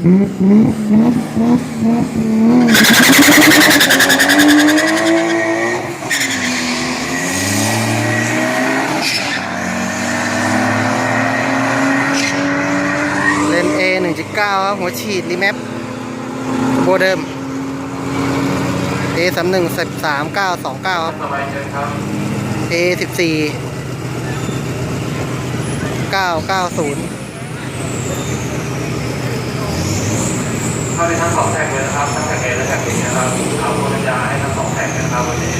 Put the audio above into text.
เลนเอหนึ่งจุดเก้าหัวฉีดรีแมปโบเดิม A สามหนึ่งสิบสามเก้าสองเก้าครับ A สิบสี่เก้าเก้าศูนย์ เข้าไปทั้งสองแท็กเลยนะครับทั้งแท็กเอและแท็กบีนะครับเอาโปรยาให้ทั้งสองแท็กนะครับวันนี้